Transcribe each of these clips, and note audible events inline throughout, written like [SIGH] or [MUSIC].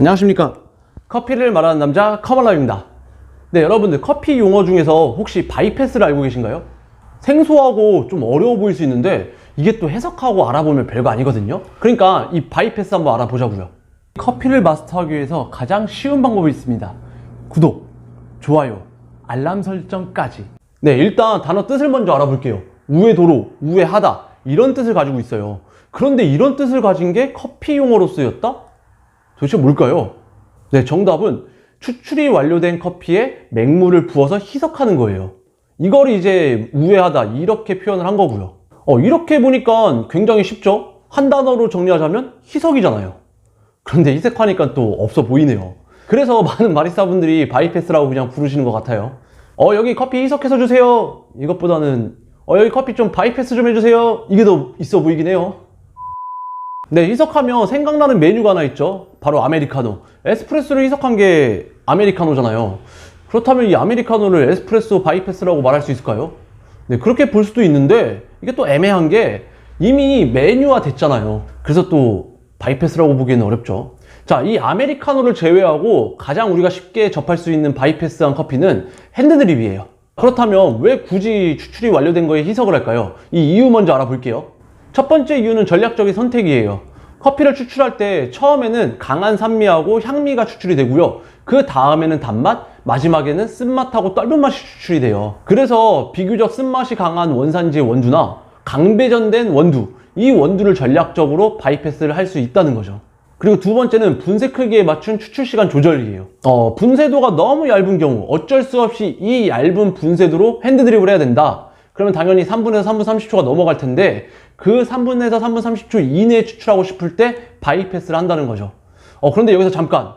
안녕하십니까. 커피를 말하는 남자 커멀라입니다. 네, 여러분들 커피 용어 중에서 혹시 바이패스를 알고 계신가요? 생소하고 좀 어려워 보일 수 있는데 이게 또 해석하고 알아보면 별거 아니거든요. 그러니까 이 바이패스 한번 알아보자고요. 커피를 마스터하기 위해서 가장 쉬운 방법이 있습니다. 구독, 좋아요, 알람 설정까지. 네, 일단 단어 뜻을 먼저 알아볼게요. 우회 도로, 우회하다 이런 뜻을 가지고 있어요. 그런데 이런 뜻을 가진 게 커피 용어로 쓰였다? 도대체 뭘까요? 네, 정답은 추출이 완료된 커피에 맹물을 부어서 희석하는 거예요. 이걸 이제 우회하다 이렇게 표현을 한 거고요. 어, 이렇게 보니까 굉장히 쉽죠? 한 단어로 정리하자면 희석이잖아요. 그런데 희석하니까 또 없어 보이네요. 그래서 [LAUGHS] 많은 바리스타분들이 바이패스라고 그냥 부르시는 것 같아요. 어, 여기 커피 희석해서 주세요. 이것보다는 어, 여기 커피 좀 바이패스 좀 해주세요. 이게 더 있어 보이긴 해요. 네, 희석하면 생각나는 메뉴가 하나 있죠. 바로 아메리카노. 에스프레소를 희석한 게 아메리카노잖아요. 그렇다면 이 아메리카노를 에스프레소 바이패스라고 말할 수 있을까요? 네, 그렇게 볼 수도 있는데 이게 또 애매한 게 이미 메뉴화 됐잖아요. 그래서 또 바이패스라고 보기에는 어렵죠. 자, 이 아메리카노를 제외하고 가장 우리가 쉽게 접할 수 있는 바이패스한 커피는 핸드드립이에요. 그렇다면 왜 굳이 추출이 완료된 거에 희석을 할까요? 이 이유 먼저 알아볼게요. 첫 번째 이유는 전략적인 선택이에요. 커피를 추출할 때 처음에는 강한 산미하고 향미가 추출이 되고요. 그 다음에는 단맛, 마지막에는 쓴맛하고 떫은 맛이 추출이 돼요. 그래서 비교적 쓴맛이 강한 원산지의 원두나 강배전된 원두, 이 원두를 전략적으로 바이패스를 할 수 있다는 거죠. 그리고 두 번째는 분쇄 크기에 맞춘 추출 시간 조절이에요. 어, 분쇄도가 너무 얇은 경우 어쩔 수 없이 이 얇은 분쇄도로 핸드 드립을 해야 된다. 그러면 당연히 3분에서 3분 30초가 넘어갈 텐데 그 3분에서 3분 30초 이내에 추출하고 싶을 때 바이패스를 한다는 거죠. 어, 그런데 여기서 잠깐.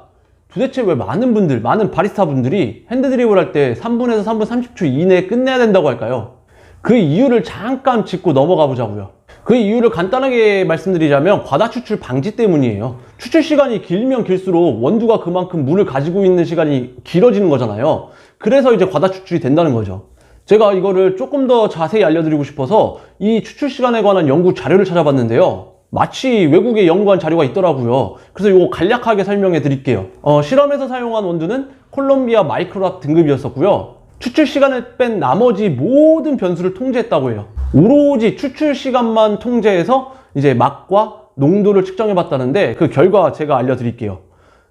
도대체 왜 많은 분들, 많은 바리스타 분들이 핸드 드립을 할 때 3분에서 3분 30초 이내에 끝내야 된다고 할까요? 그 이유를 잠깐 짚고 넘어가 보자고요. 그 이유를 간단하게 말씀드리자면 과다 추출 방지 때문이에요. 추출 시간이 길면 길수록 원두가 그만큼 물을 가지고 있는 시간이 길어지는 거잖아요. 그래서 이제 과다 추출이 된다는 거죠. 제가 이거를 조금 더 자세히 알려드리고 싶어서 이 추출 시간에 관한 연구 자료를 찾아봤는데요. 마치 외국에 연구한 자료가 있더라고요. 그래서 이거 간략하게 설명해 드릴게요. 어, 실험에서 사용한 원두는 콜롬비아 마이크로랍 등급이었었고요. 추출 시간을 뺀 나머지 모든 변수를 통제했다고 해요. 오로지 추출 시간만 통제해서 이제 맛과 농도를 측정해 봤다는데 그 결과 제가 알려드릴게요.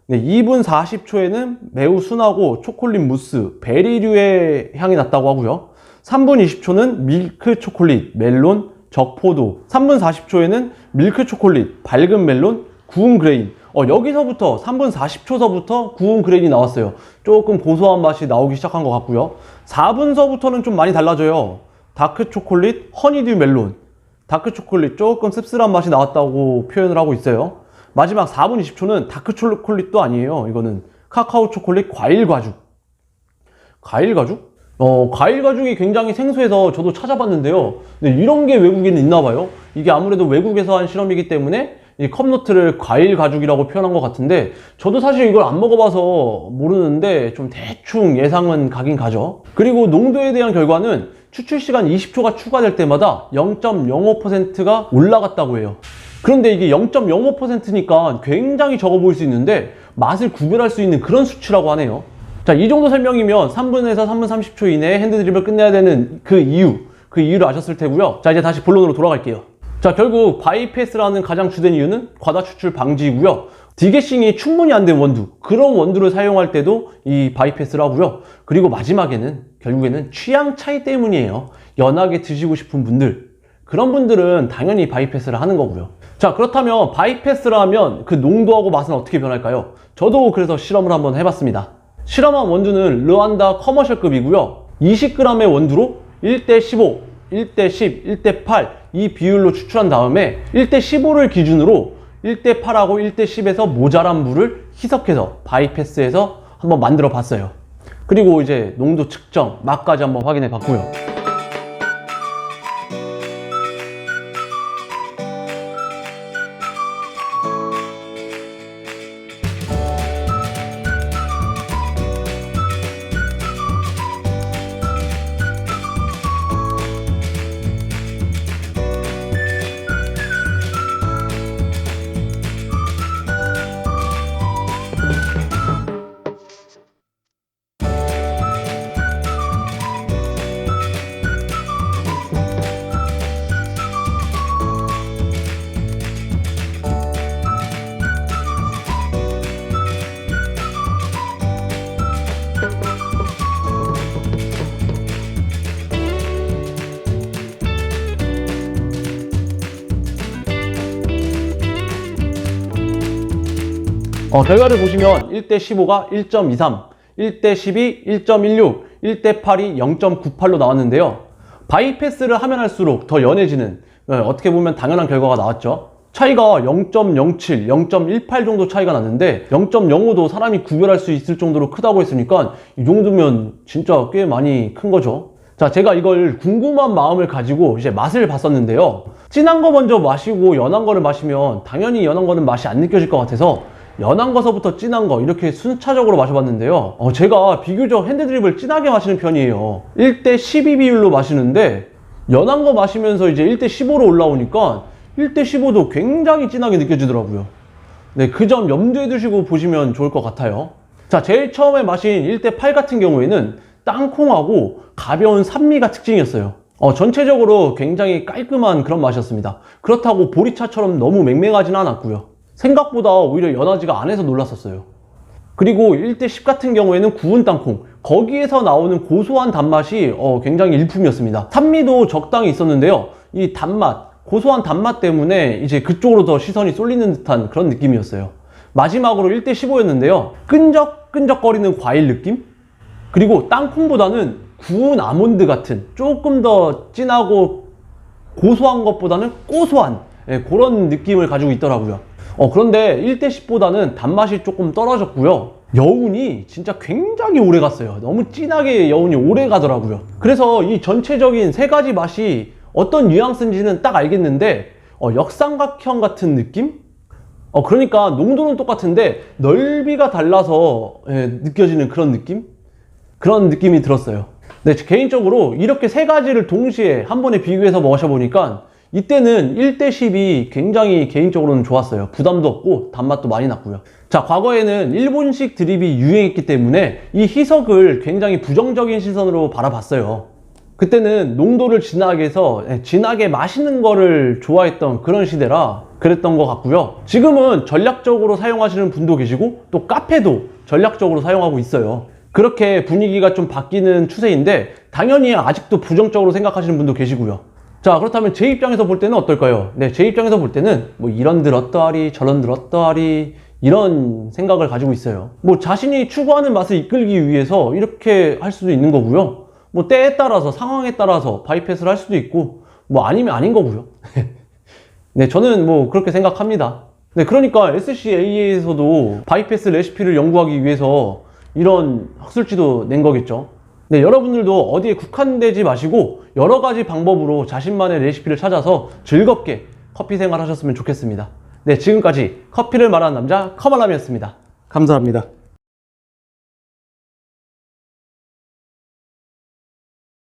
네, 2분 40초에는 매우 순하고 초콜릿 무스, 베리류의 향이 났다고 하고요. 3분 20초는 밀크 초콜릿, 멜론, 적포도. 3분 40초에는 밀크 초콜릿, 밝은 멜론, 구운 그레인. 어, 여기서부터 3분 40초서부터 구운 그레인이 나왔어요. 조금 고소한 맛이 나오기 시작한 것 같고요. 4분서부터는 좀 많이 달라져요. 다크 초콜릿, 허니듀 멜론. 다크 초콜릿 조금 씁쓸한 맛이 나왔다고 표현을 하고 있어요. 마지막 4분 20초는 다크 초콜릿도 아니에요. 이거는 카카오 초콜릿 과일 가죽. 과일 가죽? 어, 과일 가죽이 굉장히 생소해서 저도 찾아봤는데요. 근데 이런 게 외국에는 있나 봐요. 이게 아무래도 외국에서 한 실험이기 때문에 이 컵노트를 과일 가죽이라고 표현한 것 같은데 저도 사실 이걸 안 먹어봐서 모르는데 좀 대충 예상은 가긴 가죠. 그리고 농도에 대한 결과는 추출 시간 20초가 추가될 때마다 0.05%가 올라갔다고 해요. 그런데 이게 0.05%니까 굉장히 적어 보일 수 있는데 맛을 구별할 수 있는 그런 수치라고 하네요. 자, 이 정도 설명이면 3분에서 3분 30초 이내에 핸드 드립을 끝내야 되는 그 이유, 그 이유를 아셨을 테고요. 자, 이제 다시 본론으로 돌아갈게요. 자, 결국 바이패스라는 가장 주된 이유는 과다 추출 방지이고요. 디게싱이 충분히 안 된 원두, 그런 원두를 사용할 때도 이 바이패스를 하고요. 그리고 마지막에는 결국에는 취향 차이 때문이에요. 연하게 드시고 싶은 분들, 그런 분들은 당연히 바이패스를 하는 거고요. 자, 그렇다면 바이패스를 하면 그 농도하고 맛은 어떻게 변할까요? 저도 그래서 실험을 한번 해봤습니다. 실험한 원두는 르완다 커머셜급이고요. 20g의 원두로 1대 15, 1대 10, 1대 8 이 비율로 추출한 다음에 1대 15를 기준으로 1대 8하고 1대 10에서 모자란 물을 희석해서 바이패스해서 한번 만들어 봤어요. 그리고 이제 농도 측정, 맛까지 한번 확인해 봤고요. 어, 결과를 보시면 1대 15가 1.23, 1대 12 1.16, 1대 8이 0.98로 나왔는데요. 바이패스를 하면 할수록 더 연해지는 어, 어떻게 보면 당연한 결과가 나왔죠. 차이가 0.07, 0.18 정도 차이가 났는데 0.05도 사람이 구별할 수 있을 정도로 크다고 했으니까 이 정도면 진짜 꽤 많이 큰 거죠. 자, 제가 이걸 궁금한 마음을 가지고 이제 맛을 봤었는데요. 진한 거 먼저 마시고 연한 거를 마시면 당연히 연한 거는 맛이 안 느껴질 것 같아서 연한 거서부터 진한 거 이렇게 순차적으로 마셔봤는데요. 어, 제가 비교적 핸드드립을 진하게 마시는 편이에요. 1대 12 비율로 마시는데 연한 거 마시면서 이제 1대 15로 올라오니까 1대 15도 굉장히 진하게 느껴지더라고요. 네, 그 점 염두에 두시고 보시면 좋을 것 같아요. 자, 제일 처음에 마신 1대 8 같은 경우에는 땅콩하고 가벼운 산미가 특징이었어요. 어, 전체적으로 굉장히 깔끔한 그런 맛이었습니다. 그렇다고 보리차처럼 너무 맹맹하진 않았고요. 생각보다 오히려 연하지가 않아서 놀랐었어요. 그리고 1대 10 같은 경우에는 구운 땅콩. 거기에서 나오는 고소한 단맛이 어, 굉장히 일품이었습니다. 산미도 적당히 있었는데요. 이 단맛 고소한 단맛 때문에 이제 그쪽으로 더 시선이 쏠리는 듯한 그런 느낌이었어요. 마지막으로 1대 15였는데요. 끈적끈적거리는 과일 느낌? 그리고 땅콩보다는 구운 아몬드 같은 조금 더 진하고 고소한 것보다는 고소한 예, 그런 느낌을 가지고 있더라고요. 어, 그런데 1대 10보다는 단맛이 조금 떨어졌고요. 여운이 진짜 굉장히 오래 갔어요. 너무 진하게 여운이 오래 가더라고요. 그래서 이 전체적인 세 가지 맛이 어떤 뉘앙스인지는 딱 알겠는데 어, 역삼각형 같은 느낌? 어, 그러니까 농도는 똑같은데 넓이가 달라서 예, 느껴지는 그런 느낌? 그런 느낌이 들었어요. 네, 개인적으로 이렇게 세 가지를 동시에 한 번에 비교해서 마셔보니까 이때는 1대 10이 굉장히 개인적으로는 좋았어요. 부담도 없고 단맛도 많이 났고요. 자, 과거에는 일본식 드립이 유행했기 때문에 이 희석을 굉장히 부정적인 시선으로 바라봤어요. 그때는 농도를 진하게 해서 예, 진하게 마시는 거를 좋아했던 그런 시대라 그랬던 것 같고요. 지금은 전략적으로 사용하시는 분도 계시고 또 카페도 전략적으로 사용하고 있어요. 그렇게 분위기가 좀 바뀌는 추세인데 당연히 아직도 부정적으로 생각하시는 분도 계시고요. 자 그렇다면 제 입장에서 볼 때는 어떨까요? 네, 제 입장에서 볼 때는 뭐 이런 들 어떠하리 저런 들 어떠하리 이런 생각을 가지고 있어요. 뭐 자신이 추구하는 맛을 이끌기 위해서 이렇게 할 수도 있는 거고요. 뭐 때에 따라서 상황에 따라서 바이패스를 할 수도 있고 뭐 아니면 아닌 거고요. [LAUGHS] 네, 저는 뭐 그렇게 생각합니다. 네, 그러니까 SCA에서도 바이패스 레시피를 연구하기 위해서 이런 학술지도 낸 거겠죠. 네, 여러분들도 어디에 국한되지 마시고 여러 가지 방법으로 자신만의 레시피를 찾아서 즐겁게 커피 생활 하셨으면 좋겠습니다. 네, 지금까지 커피를 말하는 남자 커말람이었습니다. 감사합니다.